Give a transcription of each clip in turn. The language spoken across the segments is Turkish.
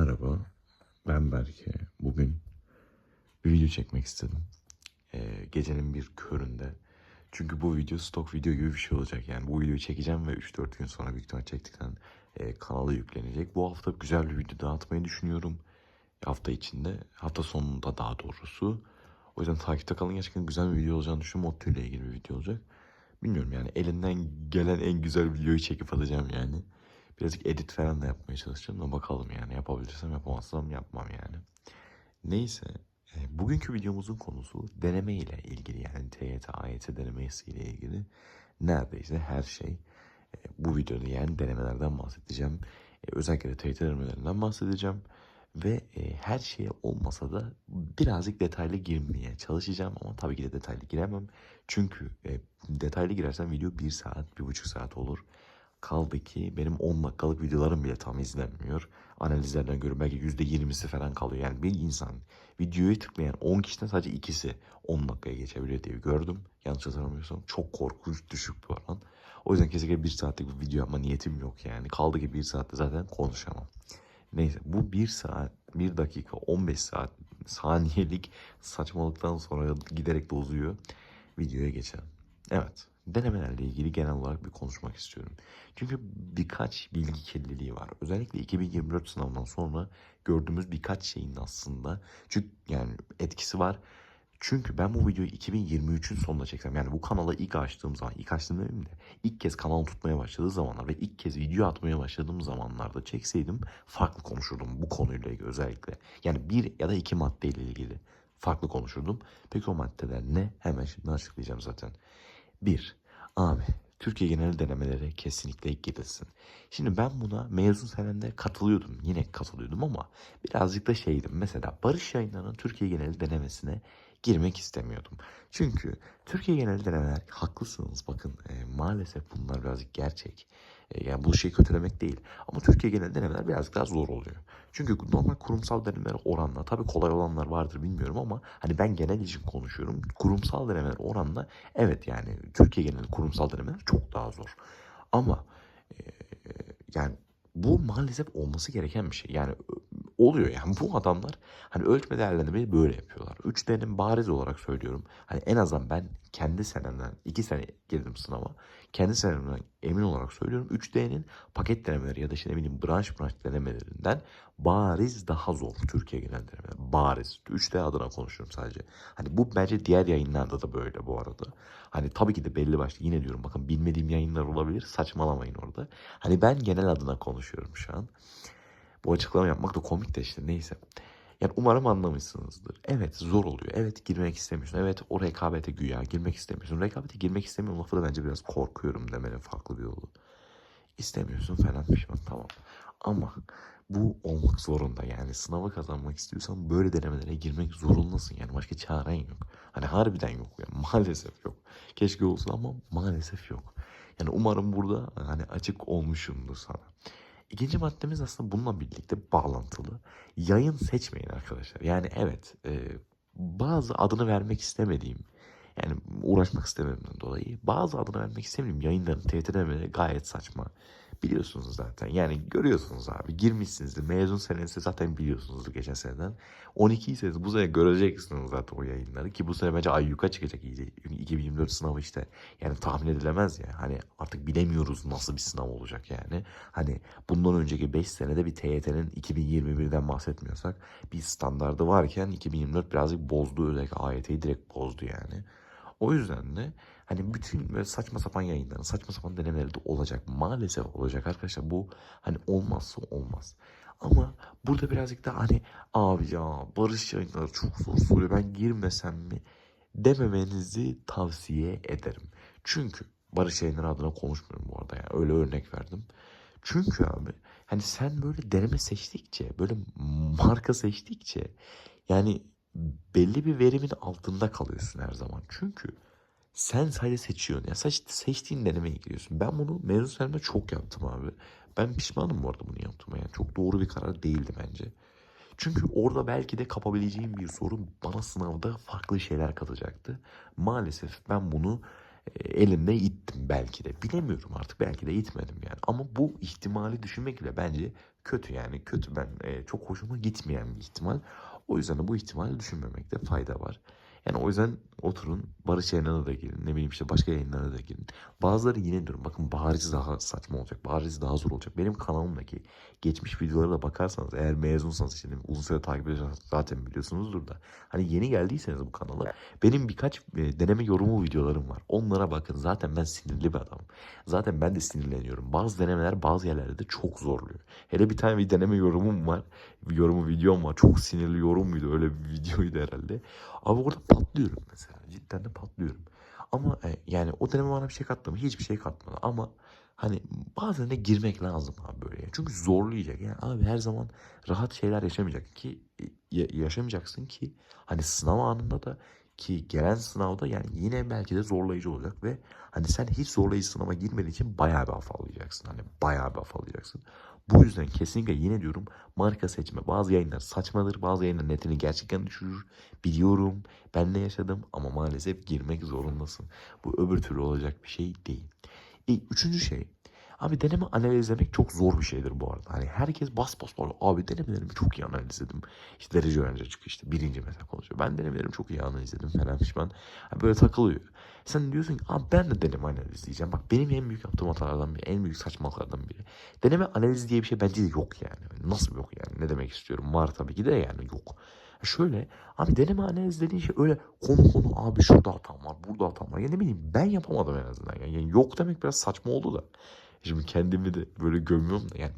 Merhaba, ben Berke. Bugün bir video çekmek istedim. Ee, gecenin bir köründe. Çünkü bu video stok video gibi bir şey olacak. Yani bu videoyu çekeceğim ve 3-4 gün sonra büyük ihtimal çektikten e, kanala yüklenecek. Bu hafta güzel bir video dağıtmayı düşünüyorum. Hafta içinde, hafta sonunda daha doğrusu. O yüzden takipte kalın. Gerçekten güzel bir video olacağını düşünüyorum. Otto ile ilgili bir video olacak. Bilmiyorum yani elinden gelen en güzel videoyu çekip atacağım yani. Birazcık edit falan da yapmaya çalışacağım da bakalım yani yapabilirsem yapamazsam yapmam yani. Neyse e, bugünkü videomuzun konusu deneme ile ilgili yani TYT, AYT denemesi ile ilgili neredeyse her şey. E, bu videoda yani denemelerden bahsedeceğim. E, özellikle de TYT denemelerinden bahsedeceğim. Ve her şeye olmasa da birazcık detaylı girmeye çalışacağım ama tabii ki de detaylı giremem. Çünkü detaylı girersem video 1 saat, 1,5 saat olur. Kaldı ki benim 10 dakikalık videolarım bile tam izlenmiyor. Analizlerden görüyorum belki %20'si falan kalıyor. Yani bir insan videoyu tıklayan 10 kişiden sadece ikisi 10 dakikaya geçebiliyor diye gördüm. Yanlış hatırlamıyorsam çok korkunç düşük bir oran. O yüzden kesinlikle bir saatlik bir video yapma niyetim yok yani. Kaldı ki bir saatte zaten konuşamam. Neyse bu 1 saat, 1 dakika, 15 saat saniyelik saçmalıktan sonra giderek de uzuyor. Videoya geçelim. Evet, denemelerle ilgili genel olarak bir konuşmak istiyorum. Çünkü birkaç bilgi kirliliği var. Özellikle 2024 sınavından sonra gördüğümüz birkaç şeyin aslında çünkü yani etkisi var. Çünkü ben bu videoyu 2023'ün sonunda çeksem yani bu kanala ilk açtığım zaman, ilk açtığım demeyeyim de ilk kez kanal tutmaya başladığı zamanlar ve ilk kez video atmaya başladığım zamanlarda çekseydim farklı konuşurdum bu konuyla ilgili özellikle. Yani bir ya da iki maddeyle ilgili farklı konuşurdum. Peki o maddeler ne? Hemen şimdi açıklayacağım zaten. Bir, abi Türkiye genel denemelere kesinlikle gidilsin. Şimdi ben buna mezun senemde katılıyordum. Yine katılıyordum ama birazcık da şeydim. Mesela Barış Yayınları'nın Türkiye genel denemesine girmek istemiyordum. Çünkü Türkiye genel denemeler haklısınız bakın e, maalesef bunlar birazcık gerçek. E, yani bu şeyi kötülemek değil. Ama Türkiye genel denemeler birazcık daha zor oluyor. Çünkü normal kurumsal denemeler oranla tabii kolay olanlar vardır bilmiyorum ama hani ben genel için konuşuyorum. Kurumsal denemeler oranla evet yani Türkiye genel kurumsal denemeler çok daha zor. Ama e, yani bu maalesef olması gereken bir şey. Yani oluyor yani bu adamlar hani ölçme değerlendirmeyi böyle yapıyorlar. 3D'nin bariz olarak söylüyorum. Hani en azından ben kendi senemden 2 sene girdim sınava. Kendi senemden emin olarak söylüyorum. 3D'nin paket denemeleri ya da işte ne bileyim branş branş denemelerinden bariz daha zor Türkiye genel denemeleri. Bariz. 3D adına konuşuyorum sadece. Hani bu bence diğer yayınlarda da böyle bu arada. Hani tabii ki de belli başlı yine diyorum bakın bilmediğim yayınlar olabilir. Saçmalamayın orada. Hani ben genel adına konuşuyorum şu an. Bu açıklama yapmak da komik de işte neyse. Yani umarım anlamışsınızdır. Evet zor oluyor. Evet girmek istemiyorsun. Evet o rekabete güya girmek istemiyorsun. Rekabete girmek istemiyorum lafı da bence biraz korkuyorum demenin farklı bir yolu. İstemiyorsun falan pişman tamam. Ama bu olmak zorunda yani sınavı kazanmak istiyorsan böyle denemelere girmek zorundasın yani başka çaren yok. Hani harbiden yok yani maalesef yok. Keşke olsa ama maalesef yok. Yani umarım burada hani açık olmuşumdur sana. İkinci maddemiz aslında bununla birlikte bağlantılı. Yayın seçmeyin arkadaşlar. Yani evet e, bazı adını vermek istemediğim yani uğraşmak istememden dolayı bazı adını vermek istemediğim yayınların TRT demeleri gayet saçma. Biliyorsunuz zaten. Yani görüyorsunuz abi. Girmişsinizdir. Mezun senesi zaten biliyorsunuzdur geçen seneden. 12 iseniz bu sene göreceksiniz zaten o yayınları. Ki bu sene bence ayyuka çıkacak iyice. 2024 sınavı işte. Yani tahmin edilemez ya. Hani artık bilemiyoruz nasıl bir sınav olacak yani. Hani bundan önceki 5 senede bir TYT'nin 2021'den bahsetmiyorsak bir standardı varken 2024 birazcık bozdu. Özellikle AYT'yi direkt bozdu yani. O yüzden de hani bütün böyle saçma sapan yayınların, saçma sapan denemeleri de olacak. Maalesef olacak arkadaşlar. Bu hani olmazsa olmaz. Ama burada birazcık da hani abi ya barış yayınları çok zor soruyor ben girmesem mi dememenizi tavsiye ederim. Çünkü barış yayınları adına konuşmuyorum bu arada yani öyle örnek verdim. Çünkü abi hani sen böyle deneme seçtikçe böyle marka seçtikçe yani belli bir verimin altında kalıyorsun her zaman. Çünkü sen sadece seçiyorsun. Ya seç, seçtiğin denemeye giriyorsun. Ben bunu mezun senemde çok yaptım abi. Ben pişmanım bu arada bunu yaptığıma. Yani çok doğru bir karar değildi bence. Çünkü orada belki de kapabileceğim bir soru bana sınavda farklı şeyler katacaktı. Maalesef ben bunu e, elimde ittim belki de. Bilemiyorum artık belki de itmedim yani. Ama bu ihtimali düşünmek bile bence kötü yani. Kötü ben e, çok hoşuma gitmeyen bir ihtimal. O yüzden de bu ihtimali düşünmemekte fayda var. Yani o yüzden oturun Barış yayınlarına da girin. Ne bileyim işte başka yayınlara da girin. Bazıları yine diyorum bakın bariz daha saçma olacak. Bariz daha zor olacak. Benim kanalımdaki geçmiş videolara da bakarsanız eğer mezunsanız işte uzun süre takip ediyorsanız zaten biliyorsunuzdur da. Hani yeni geldiyseniz bu kanala benim birkaç e, deneme yorumu videolarım var. Onlara bakın. Zaten ben sinirli bir adamım. Zaten ben de sinirleniyorum. Bazı denemeler bazı yerlerde de çok zorluyor. Hele bir tane bir deneme yorumum var. Bir yorumu videom var. Çok sinirli yorum muydu? Öyle bir videoydu herhalde. Abi orada patlıyorum mesela. Cidden de patlıyorum. Ama e, yani o deneme bana bir şey katmadı. Hiçbir şey katmadı. Ama hani bazen de girmek lazım abi böyle. Çünkü zorlayacak. Yani abi her zaman rahat şeyler yaşamayacak ki e, ya- yaşamayacaksın ki hani sınav anında da ki gelen sınavda yani yine belki de zorlayıcı olacak ve hani sen hiç zorlayıcı sınava girmediğin için bayağı bir afallayacaksın. Hani bayağı bir afallayacaksın. Bu yüzden kesinlikle yine diyorum marka seçme. Bazı yayınlar saçmadır. Bazı yayınlar netini gerçekten düşürür. Biliyorum. Ben de yaşadım ama maalesef girmek zorundasın. Bu öbür türlü olacak bir şey değil. E, üçüncü şey. Abi deneme analizlemek çok zor bir şeydir bu arada. Hani herkes bas bas bağırıyor. Abi denemelerimi çok iyi analizledim. İşte derece öğrenci çıkıyor işte birinci mesela konuşuyor. Ben denemelerimi çok iyi analizledim falan pişman. Hani böyle takılıyor. Sen diyorsun ki abi ben de deneme analizleyeceğim. Bak benim en büyük yaptığım hatalardan biri, en büyük saçmalıklardan biri. Deneme analizi diye bir şey bence de yok yani. Nasıl yok yani? Ne demek istiyorum? Var tabii ki de yani yok. Şöyle abi deneme analiz dediğin şey öyle konu konu abi şurada hatam var burada hatam var. Ya ne bileyim ben yapamadım en azından. Yani yok demek biraz saçma oldu da. Şimdi kendimi de böyle gömüyorum da yani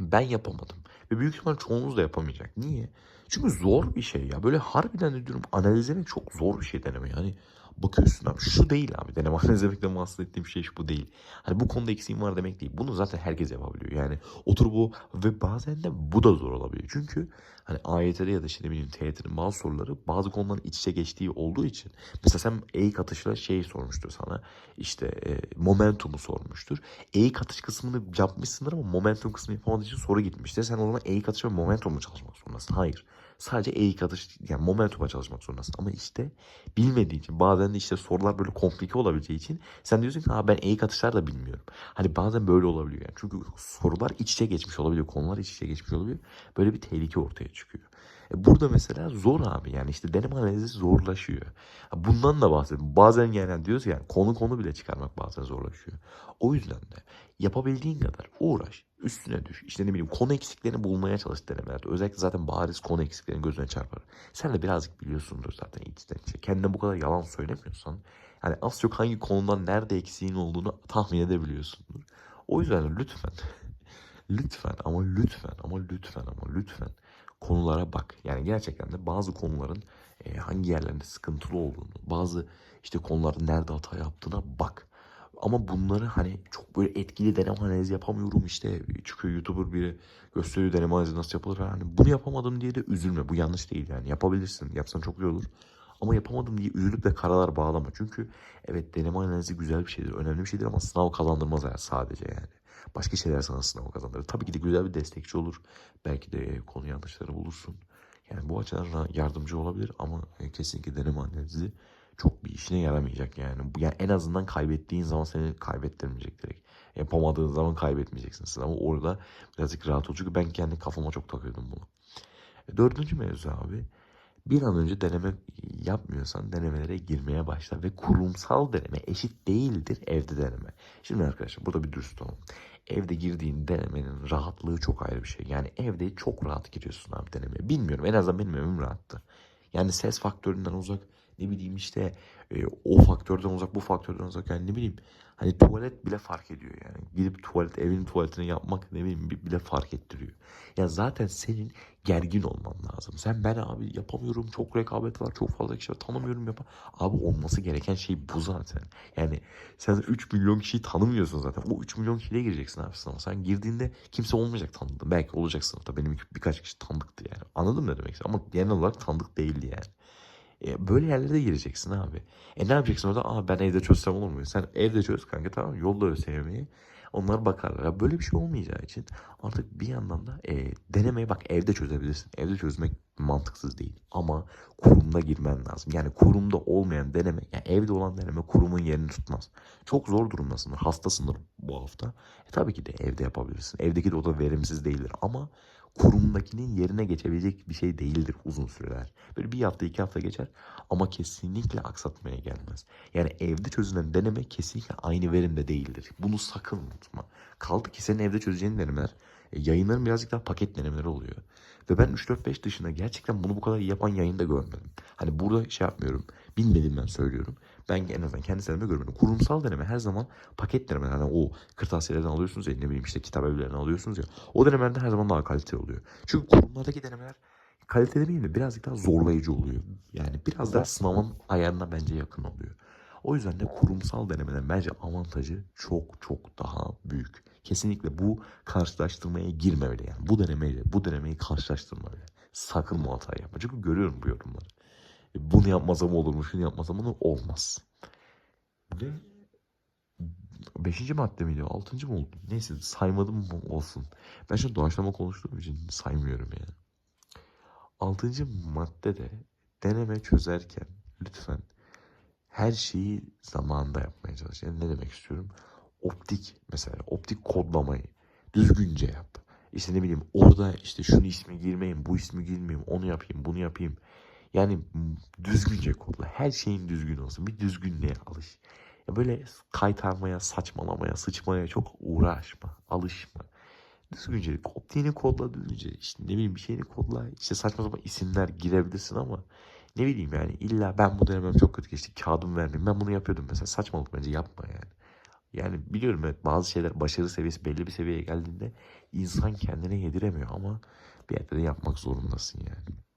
ben yapamadım. Ve büyük ihtimal çoğunuz da yapamayacak. Niye? Çünkü zor bir şey ya. Böyle harbiden de diyorum analiz çok zor bir şey deneme. Yani bakıyorsun abi şu değil abi. Deneme analiz etmekten bahsettiğim şey bu değil. Hani bu konuda eksiğim var demek değil. Bunu zaten herkes yapabiliyor. Yani otur bu ve bazen de bu da zor olabiliyor. Çünkü hani AYT'de ya da işte ne bileyim TYT'nin bazı soruları bazı konuların iç içe geçtiği olduğu için. Mesela sen eğik atışla şey sormuştur sana. işte e, momentumu sormuştur. Eğik atış kısmını yapmışsındır ama momentum kısmını yapamadığın için soru gitmiştir. Sen o zaman eğik atış ve momentum mu çalışmak zorundasın? Hayır. Sadece eğik atış yani momentuma çalışmak zorundasın. Ama işte bilmediğin için bazen de işte sorular böyle komplike olabileceği için sen diyorsun ki ha ben eğik atışlar da bilmiyorum. Hani bazen böyle olabiliyor yani. Çünkü sorular iç içe geçmiş olabiliyor. Konular iç içe geçmiş olabiliyor. Böyle bir tehlike ortaya çıkıyor. E burada mesela zor abi yani işte deneme analizi zorlaşıyor. Bundan da bahsediyorum. Bazen yani diyoruz ya konu konu bile çıkarmak bazen zorlaşıyor. O yüzden de yapabildiğin kadar uğraş, üstüne düş. İşte ne bileyim konu eksiklerini bulmaya çalış denemelerde. Özellikle zaten bariz konu eksiklerini gözüne çarpar. Sen de birazcık biliyorsundur zaten içten içe. Kendine bu kadar yalan söylemiyorsan yani az çok hangi konudan nerede eksiğin olduğunu tahmin edebiliyorsundur. O yüzden lütfen lütfen ama lütfen ama lütfen ama lütfen konulara bak. Yani gerçekten de bazı konuların e, hangi yerlerinde sıkıntılı olduğunu, bazı işte konularda nerede hata yaptığına bak. Ama bunları hani çok böyle etkili deneme analizi yapamıyorum işte çıkıyor YouTuber biri gösteriyor deneme analizi nasıl yapılır. Hani bunu yapamadım diye de üzülme. Bu yanlış değil yani. Yapabilirsin. Yapsan çok güzel olur. Ama yapamadım diye üzülüp de karalar bağlama. Çünkü evet deneme analizi güzel bir şeydir. Önemli bir şeydir ama sınav kazandırmaz yani sadece yani. Başka şeyler sana sınav kazandırır. Tabii ki de güzel bir destekçi olur. Belki de konu yanlışları bulursun. Yani bu açıdan yardımcı olabilir ama e, kesinlikle deneme analizi çok bir işine yaramayacak yani. Yani en azından kaybettiğin zaman seni kaybettirmeyecek direkt. Yapamadığın zaman kaybetmeyeceksin sınavı. Orada birazcık rahat ol. Çünkü ben kendi kafama çok takıyordum bunu. E, Dördüncü mevzu abi. Bir an önce deneme yapmıyorsan denemelere girmeye başla ve kurumsal deneme eşit değildir evde deneme. Şimdi arkadaşlar burada bir dürüst olalım. Evde girdiğin denemenin rahatlığı çok ayrı bir şey. Yani evde çok rahat giriyorsun abi denemeye. Bilmiyorum en azından benim evim rahattı. Yani ses faktöründen uzak ne bileyim işte e, o faktörden uzak bu faktörden uzak yani ne bileyim hani tuvalet bile fark ediyor yani. Gidip tuvalet evin tuvaletini yapmak ne bileyim bi- bile fark ettiriyor. Ya zaten senin gergin olman lazım. Sen ben abi yapamıyorum çok rekabet var çok fazla kişi var tanımıyorum yap. Abi olması gereken şey bu zaten. Yani sen 3 milyon kişiyi tanımıyorsun zaten. O 3 milyon kişiyle gireceksin abi sınava. Sen girdiğinde kimse olmayacak tanıdığın. Belki olacak sınıfta. Benim bir- birkaç kişi tanıdıktı yani. Anladın mı ne demek? Ama genel olarak tanıdık değildi yani. E, böyle yerlere gireceksin abi. E ne yapacaksın orada? Aa ben evde çözsem olur mu? Sen evde çöz kanka tamam mı? Yolla ÖSYM'yi. Onlar bakarlar. Ya böyle bir şey olmayacağı için artık bir yandan da e, denemeyi bak evde çözebilirsin. Evde çözmek mantıksız değil. Ama kurumda girmen lazım. Yani kurumda olmayan deneme, yani evde olan deneme kurumun yerini tutmaz. Çok zor durumdasındır, hastasındır bu hafta. E tabii ki de evde yapabilirsin. Evdeki de o da verimsiz değildir ama kurumdakinin yerine geçebilecek bir şey değildir uzun süreler. Böyle bir hafta iki hafta geçer ama kesinlikle aksatmaya gelmez. Yani evde çözülen deneme kesinlikle aynı verimde değildir. Bunu sakın unutma. Kaldı ki senin evde çözeceğin denemeler e, yayınların birazcık daha paket denemeleri oluyor. Ve ben 3-4-5 dışında gerçekten bunu bu kadar iyi yapan yayında görmedim. Hani burada şey yapmıyorum. Bilmediğimden söylüyorum. Ben en azından kendi senemde görmedim. Kurumsal deneme her zaman paket deneme. Hani o kırtasiyelerden alıyorsunuz ya ne bileyim işte kitap evlerinden alıyorsunuz ya. O denemelerde her zaman daha kaliteli oluyor. Çünkü kurumlardaki denemeler kaliteli demeyeyim de birazcık daha zorlayıcı oluyor. Yani biraz daha sınavın ayarına bence yakın oluyor. O yüzden de kurumsal denemelerin bence avantajı çok çok daha büyük. Kesinlikle bu karşılaştırmaya girmemeli yani. Bu denemeyle bu denemeyi karşılaştırmamalı. Sakın bu hatayı yapma. Çünkü görüyorum bu yorumları. E, Bunu yapmasam olur mu? Şunu yapmasam olur olmaz. Ve beşinci madde miydi? Altıncı mı oldu? Neyse saymadım olsun. Ben şimdi doğaçlama konuştuğum için saymıyorum yani. Altıncı madde de deneme çözerken lütfen her şeyi zamanında yapmaya çalış. Yani ne demek istiyorum? Optik mesela optik kodlamayı düzgünce yap. İşte ne bileyim orada işte şunu ismi girmeyin, bu ismi girmeyeyim, onu yapayım, bunu yapayım. Yani düzgünce kodla. Her şeyin düzgün olsun. Bir düzgünlüğe alış. Ya böyle kaytarmaya, saçmalamaya, sıçmaya çok uğraşma. Alışma. Düzgünce optiğini kodla düzgünce. İşte ne bileyim bir şeyini kodla. İşte saçma sapan isimler girebilirsin ama ne bileyim yani illa ben bu dönemim çok kötü geçti. Kağıdımı vermeyeyim. Ben bunu yapıyordum mesela. Saçmalık bence yapma yani. Yani biliyorum evet bazı şeyler başarı seviyesi belli bir seviyeye geldiğinde insan kendine yediremiyor ama bir yerde de yapmak zorundasın yani.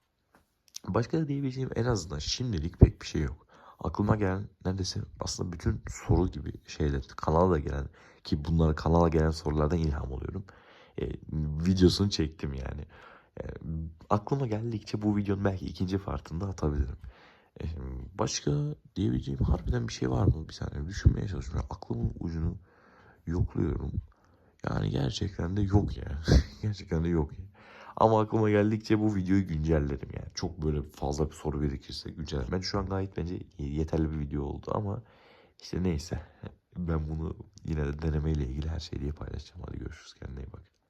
Başka da diyebileceğim en azından şimdilik pek bir şey yok. Aklıma gelen neredeyse aslında bütün soru gibi şeyler kanala da gelen ki bunları kanala gelen sorulardan ilham alıyorum. E, videosunu çektim yani. E, aklıma geldikçe bu videonun belki ikinci partında atabilirim. E, başka diyebileceğim harbiden bir şey var mı? Bir saniye düşünmeye çalışıyorum. Aklımın ucunu yokluyorum. Yani gerçekten de yok ya. gerçekten de yok ya. Ama aklıma geldikçe bu videoyu güncellerim yani. Çok böyle fazla bir soru birikirse güncellerim. Ben şu an gayet bence yeterli bir video oldu ama işte neyse. Ben bunu yine de denemeyle ilgili her şeyi diye paylaşacağım. Hadi görüşürüz. Kendine iyi bak.